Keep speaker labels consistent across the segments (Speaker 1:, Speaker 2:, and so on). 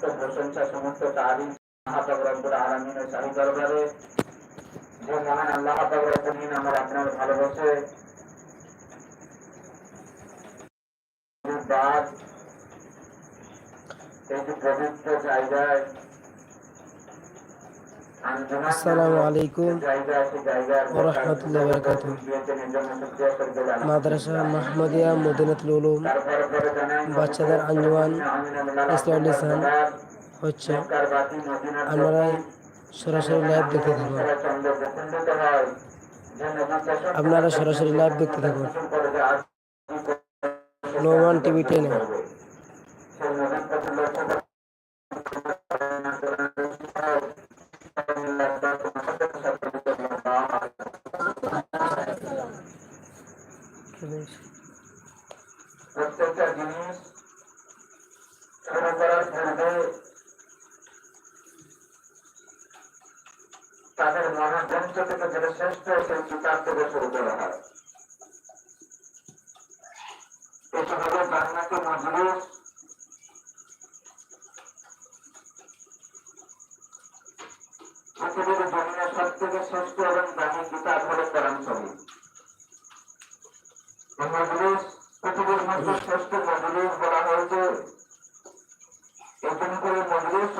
Speaker 1: সমস্ত প্রশংসা, সমস্ত তারিফ রব্বুল শাহী দরবারে যে মহান আল্লাহ আলামিন আমার আপনার ভালোবাসে। এই যে পবিত্র জায়গায়
Speaker 2: আসসালামু আলাইকুম ওয়া রাহমাতুল্লাহি ওয়া বারাকাতুহু। মাদ্রাসা মাহমুদিয়া মদিনাতুল উলুম, বাচ্চাদের আঞ্জুমান ইসলাম হচ্ছে। আপনারা সরাসরি লাইভ দেখতে থাকুন আপনারা সরাসরি লাইভ দেখতে থাকুন নোমান টিভি টেনে
Speaker 1: সেই কিতাব থেকে শুরু করা হয় এটি হলো জান্নাতি মজলিস পৃথিবীর জমিনে সব থেকে শ্রেষ্ঠ এবং দামি কিতাব হলো কোরআন শরীফ এই মজলিস পৃথিবীর মধ্যে শ্রেষ্ঠ মজলিস বলা হয়েছে এই জন্য করে মজলিস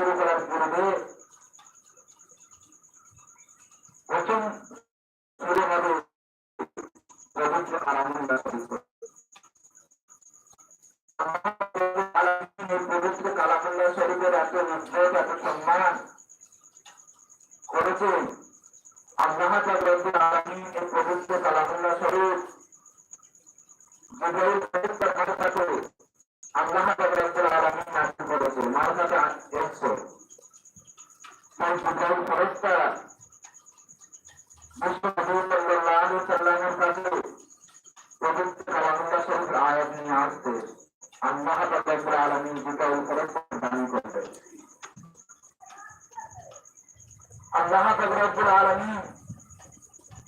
Speaker 1: আল্লাহ রব্বুল আলামিন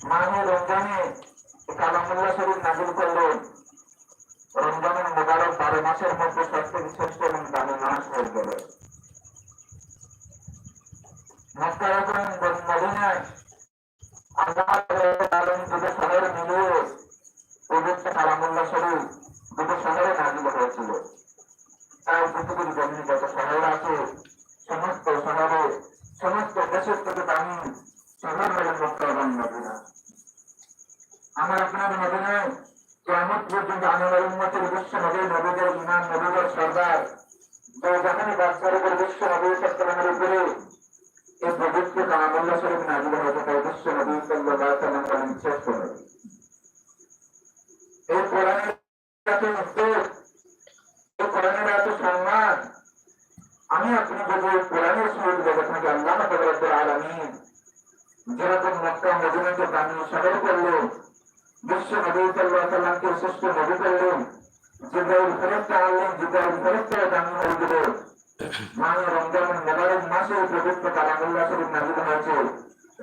Speaker 1: মাহে রমজানে কালামুল্লাহ শরীফ নাযিল করলেন রমজানের মোবারক বারো মাসের মধ্যে সব থেকে শ্রেষ্ঠ এবং দামি মাস হয়ে গেল। আলম নাজিল সমস্ত শহরে সমস্ত দেশের থেকে দামি শহর হলো মক্কা এবং মদিনা আমার আপনার মদিনায় কেমন পর্যন্ত আমার উন্মতের বিশ্ব নবী নবীদের ইমাম নবীদের সর্দার যে যখনই বাচ্চার উপর বিশ্ব নবী সাল্লামের উপরে এই পবিত্র কামামুল্লাহ শরীফ নাজিল হয়েছে তাই বিশ্ব নবী সাল্লাহ সাল্লাম বলেন শ্রেষ্ঠ নবী এই কোরআনের এত উদ্যোগ এই কোরআনের এত সম্মান আমি আপনি এই কোরআনের সুযোগ জগৎ থেকে আল্লাহ রব্বুল আলামিন যেরকম মক্কা মদিনাকে দামি শহর করলেন, বিশ্ব নবী সাল্লাহ সাল্লামকে শ্রেষ্ঠ নবী করলেন, জিব্রাইল ফেরেস্তা আনলেন, জিব্রাইল ফেরেস্তা দামি হয়ে গেল মানে রমজান মোবারক মাসে পবিত্র কালামুল্লাহ শরীফ নাজিল হয়েছে।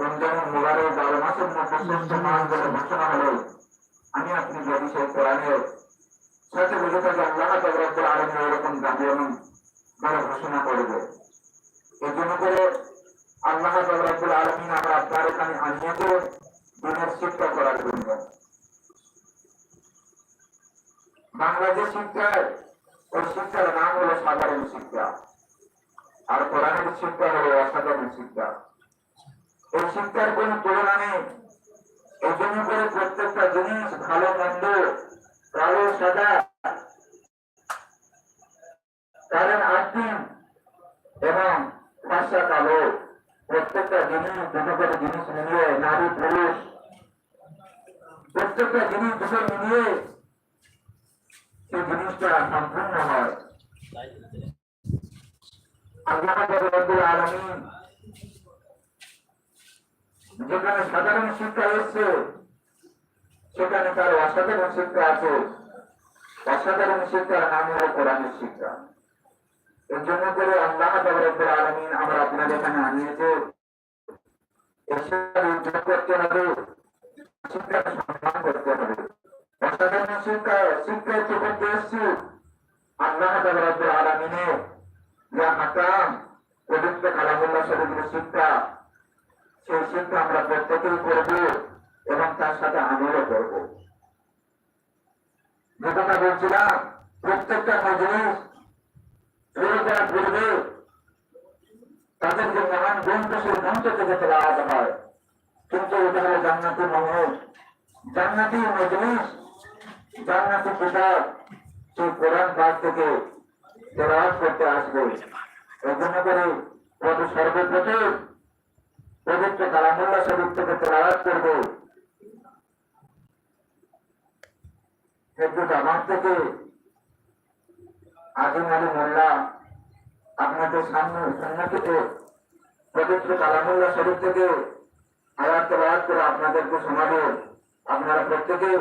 Speaker 1: রমজান মোবারক বারো মাসের মধ্যে শ্রেষ্ঠ মাস বলে ঘোষণা হলো। আমি আপনি যদি সেই কোরআনের সাথে বুঝে থাকি আল্লাহ রব্বুল আলমী এরকম দাবি বলে ঘোষণা করবে। এই জন্য করে আল্লাহ রব্বুল আলমিন আমরা আপনার এখানে আনিয়েছে দিনের শিক্ষা করার জন্য। বাংলাদেশ শিক্ষায়, ওই শিক্ষার নাম হলো সাধারণ শিক্ষা। আর কোরআনের শিক্ষা হলো অসাধারণ শিক্ষা। এই শিক্ষার কোন তুলনা নেই। এই জন্য করে প্রত্যেকটা জিনিস ভালো মন্দ, কালো, সাদা কারণ আদিম এবং ভাষা কালো প্রত্যেকটা জিনিস দুটো করে জিনিস মিলিয়ে, নারী, পুরুষ, প্রত্যেকটা জিনিস দুটো মিলিয়ে সেই জিনিসটা সম্পূর্ণ হয়। যেখানে সাধারণ শিক্ষা এসছে, সেখানে তার অসাধারণ শিক্ষা আছে। অসাধারণ শিক্ষার নাম হলো কোরআনের শিক্ষা। এর জন্য করে আল্লাহ রব্বুল আলামিন আমরা আপনাদের এখানে আনিয়েছে। করতে হবে, শিক্ষার সম্মান করতে হবে। অসাধারণ শিক্ষা শিক্ষায় চোখে এসছে আল্লাহ রব্বুল আলামিনের ইয়া হাকাম পবিত্র কালামুল্লাহ শরীফের শিক্ষা। সেই শিক্ষা আমরা প্রত্যেকেই করব এবং তার সাথে আমলও করব। যে কথা বলছিলাম, প্রত্যেকটা মজলিস শুরু করার পূর্বে তাদের যে মহান গ্রন্থ সেই গ্রন্থ থেকে তেলাওয়াত হয় কিন্তু এটা হলো জান্নাতি মহল জান্নাতি মজলিস জান্নাতি কিতাব সেই কোরআন পাক থেকে তেলাওয়াত করতে আসবে এই জন্য করে কত সর্বপ্রথম পবিত্র কালামুল্লাহ শরীফ থেকে তেলাওয়াত করবে কিন্তু আমার থেকে আজিম আলী মোল্লা আপনাদের সামনে সম্মুখীতে পবিত্র কালামুল্লাহ শরীফ থেকে আয়াত তেলাওয়াত করে আপনাদেরকে শোনাবে আপনারা প্রত্যেকে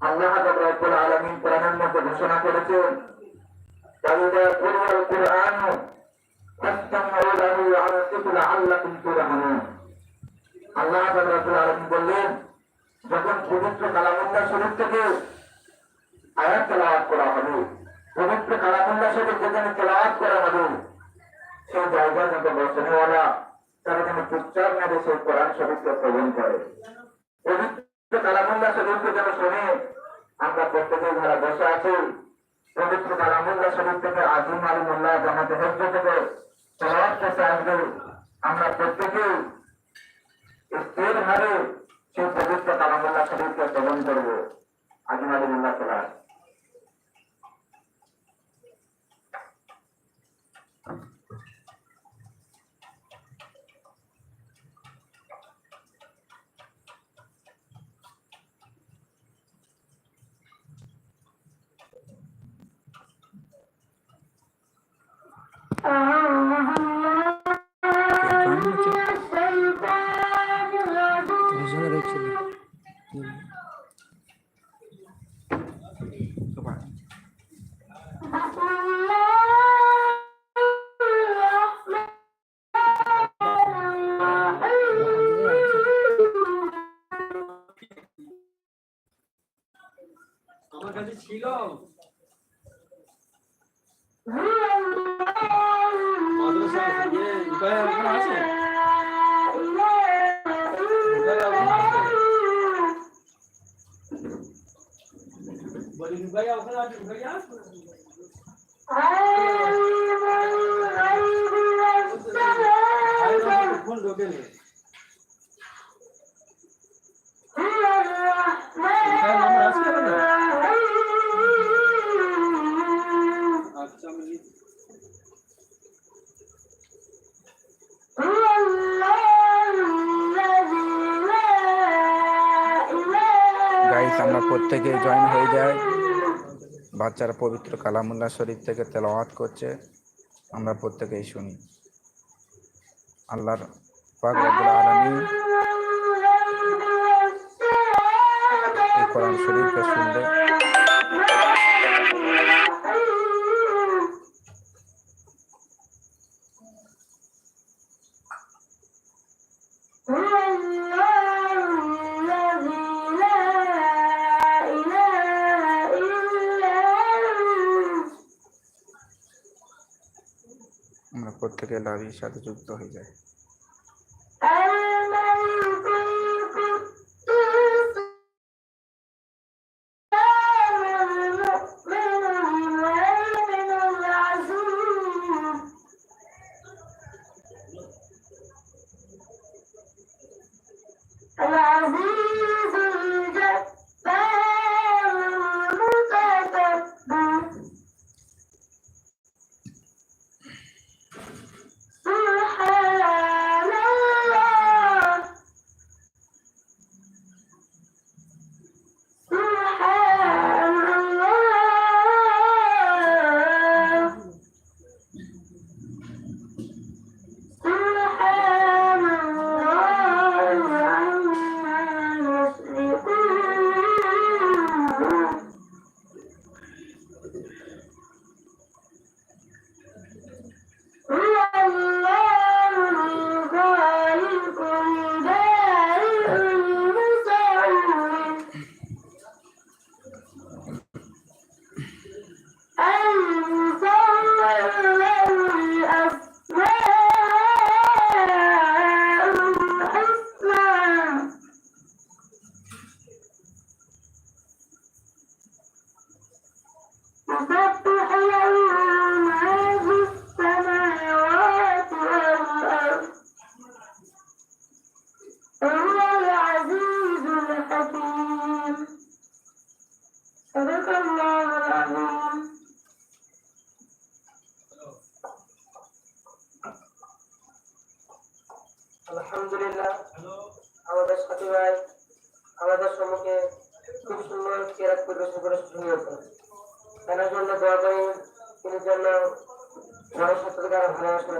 Speaker 1: আল্লাহ রব্বুল আলামিন কোরআনের মধ্যে ঘোষণা করেছেন وإذا قرئ القرآن فاستمعوا له وأنصتوا لعلكم ترحمون আল্লাহ রব্বুল আলামিন বললেন যখন পবিত্র কালামুল্লাহ শরীফ থেকে আয়াত তেলাওয়াত করা হবে পবিত্র কালামুল্লাহ শরীফ যেখানে তেলাওয়াত করা হবে সেই জায়গায় যত বসনেওয়ালা, তারা যেন চুপচাপ না সেই কোরআন শরীফকে শ্রবণ করে। পবিত্র কালামুল্লাহ শরীফকে যেন শোনে আমরা প্রত্যেকেই যারা বসে আছি, পবিত্র কালামুল্লাহ শরীফ থেকে আজিম আলিমুল্লাহ জামাতে হজ্জ থেকে তেলাওয়াত করতে আসবে আমরা প্রত্যেকেই স্থির ভাবে সেই পবিত্র কালামুল্লাহ শরীফকে শ্রবণ করব। আজিম আলিমুল্লাহ তেলাওয়াত
Speaker 3: বলি উদয় ওখানে আছে উদয় আছে ফোন ঢোকে নেই? আচ্ছা
Speaker 4: প্রত্যেকে জয়েন হয়ে যায়। বাচ্চারা পবিত্র কালামুল্লাহ শরীর থেকে তেলাওয়াত করছে। আমরা প্রত্যেকেই শুনি। আল্লাহর পাক রব্বুল এই কোরআন শুনলে প্রত্যেকে লাভির সাথে যুক্ত হয়ে যাই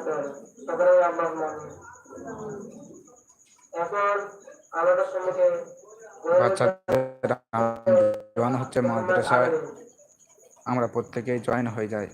Speaker 5: করতে
Speaker 6: হবে হচ্ছে মাদ্রাসায় আমরা প্রত্যেকেই জয়েন হয়ে যাই।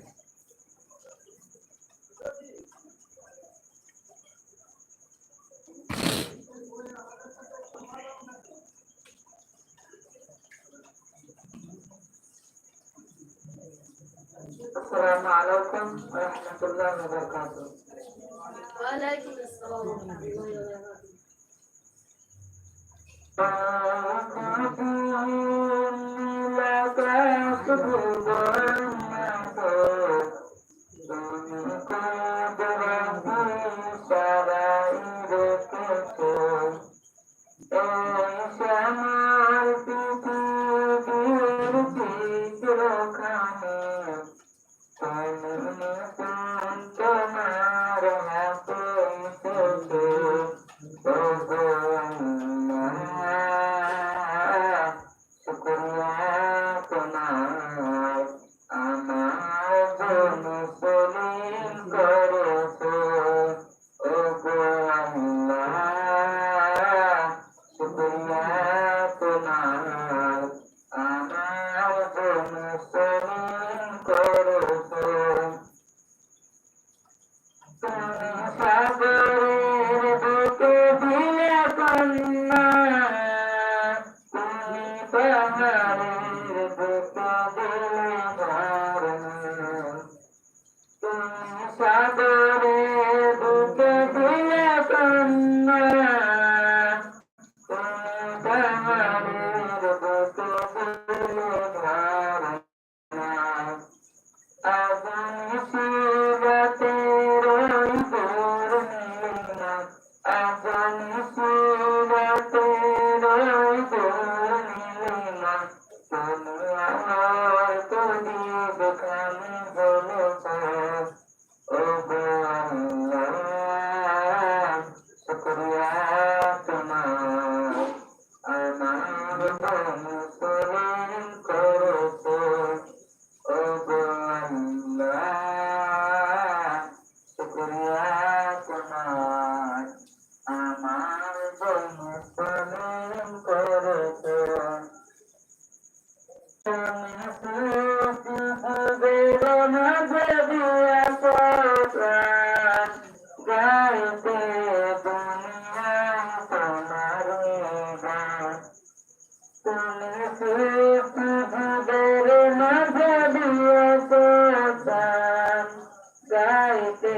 Speaker 1: আইতে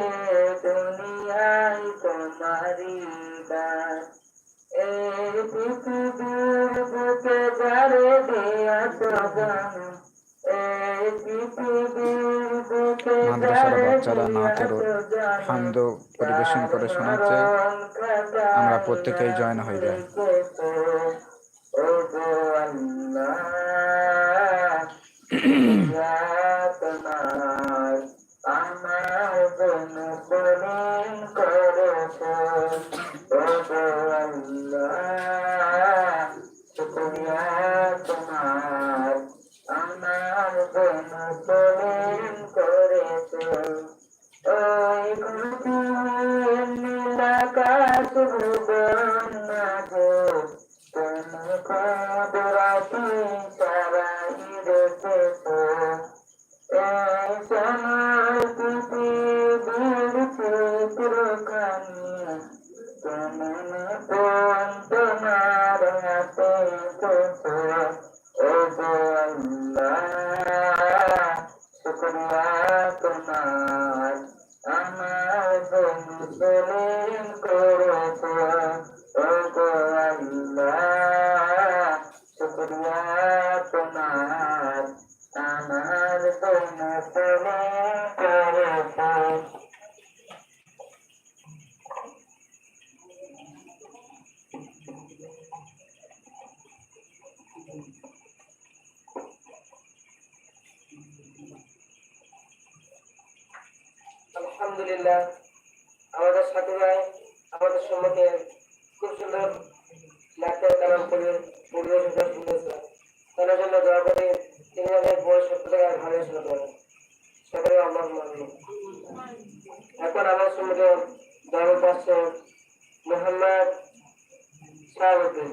Speaker 1: দুনিয়ায় তোমারি দাস পৃথিবীর বুকে যারে দিয়াছ এই পৃথিবীর বুকে যারে দিয়াছ
Speaker 6: পরিবেশন করে শোনাচ্ছে আমরা প্রত্যেকেই জয়েন হয়ে যাই
Speaker 5: আলহামদুলিল্লাহ। আমাদের সাথীরা আমাদের সম্মুখে খুব সুন্দর নাট্য কালাম করে পরিবেশনটা শুনেছিলাম তার জন্য দয়া করে, তিনি আমাদের বয়স সত্যতাকে ভালো শুরু করেন সকলে আমার এখন আমার সম্মুখে দরদ আসছে মোহাম্মদ শাহাবুদ্দিন।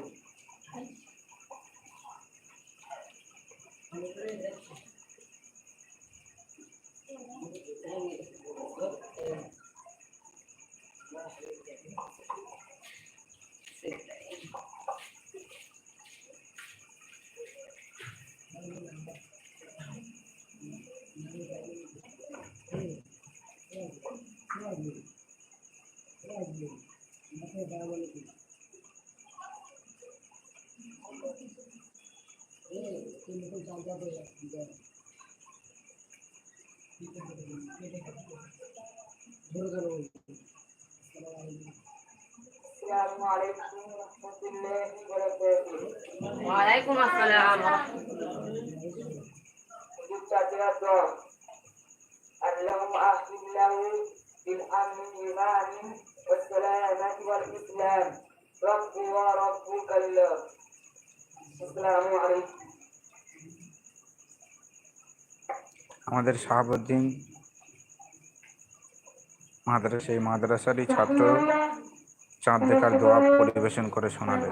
Speaker 5: থেকে তারা বলে কি
Speaker 2: ওয়ালাইকুম আসসালাম।
Speaker 5: চাচিরা তো بالأمن والإيمان والسلامة والإسلام رب وربك الله السلام عليكم
Speaker 6: আমাদের শাহাবুদ্দিন মাদ্রাসা সেই মাদ্রাসারই ছাত্র চাঁদ দেখার দোয়া পরিবেশন করে শোনালেন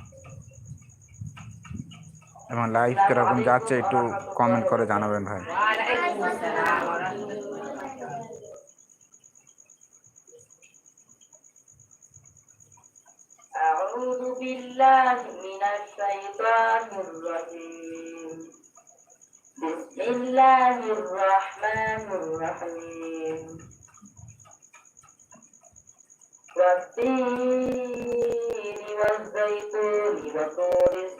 Speaker 6: এবং লাইভ কিরকম যাচ্ছে একটু কমেন্ট করে জানাবেন ভাই
Speaker 2: ওয়ালাইকুম আসসালাম ওয়া রাহমাতুল্লাহ
Speaker 5: أعوذ بالله من الشيطان الرجيم بسم الله الرحمن الرحيم والتين والزيتون وطور سينين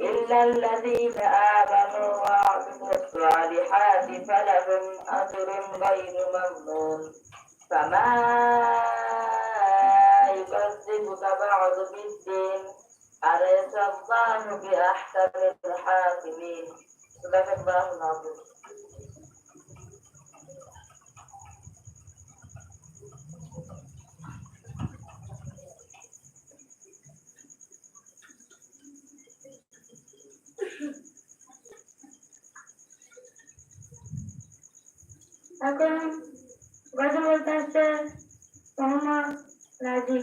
Speaker 5: إلا الذين آمنوا وعملوا الصالحات فلهم أجر غير ممنون. فما يكذبك بعد بالدين؟ أليس الله بأحكم الحاكمين؟ صدق الله العظيم.
Speaker 4: এখন কথা বলতে আসছে মোহাম্মদ রাজীব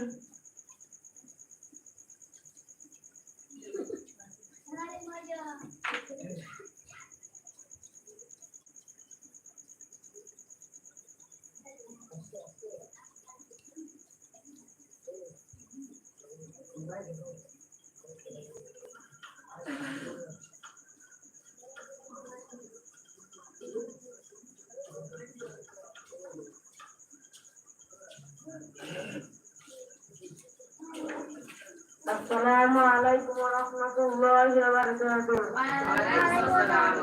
Speaker 2: ওয়ালাইকুম আসসালাম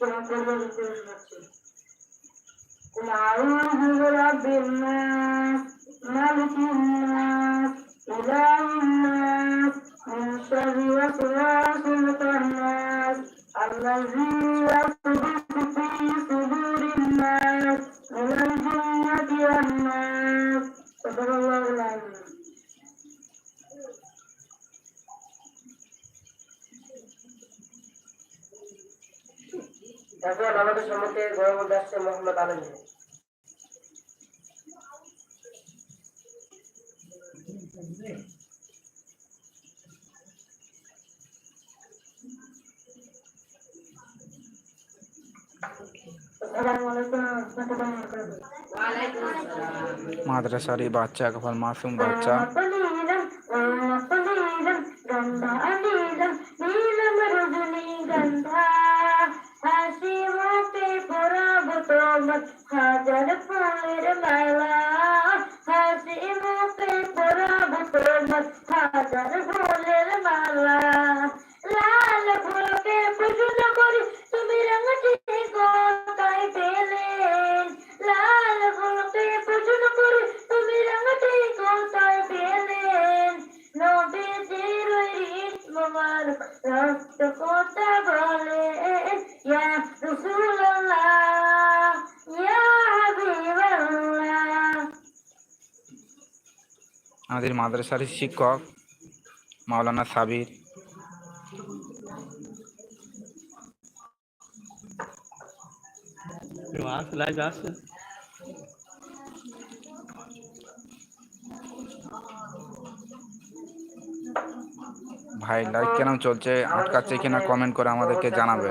Speaker 4: قل أعوذ برب الناس ملك الناس إله الناس من شر وسواس الخناس الذي يصدق في
Speaker 5: صدور الناس من الجنة والناس صدق الله العظيم
Speaker 4: এখন আমাদের সম্মুখে গৌরব দাস
Speaker 2: মোহাম্মদ আলমী
Speaker 6: মাদ্রাসার এই বাচ্চা একবার মাসুম বাচ্চা
Speaker 4: পলিলম
Speaker 6: মাদ্রাসার শিক্ষক মাওলানা সাবির। ভাই লাইক কেন চলছে? আটকাচ্ছে কিনা কমেন্ট করে আমাদেরকে জানাবে।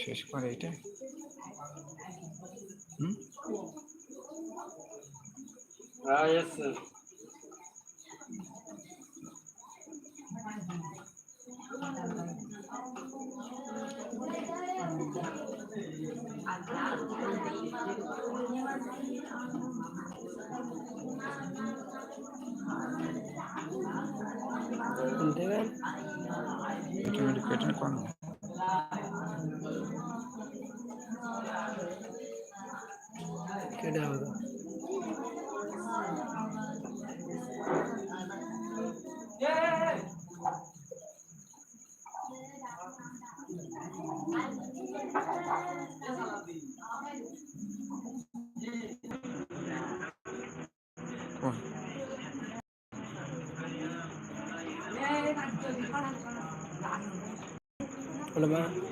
Speaker 6: শেষ করে এটা হুম
Speaker 3: হ্যাঁ এসছে
Speaker 6: এটা একটু কেটে কর না।
Speaker 3: বলে মা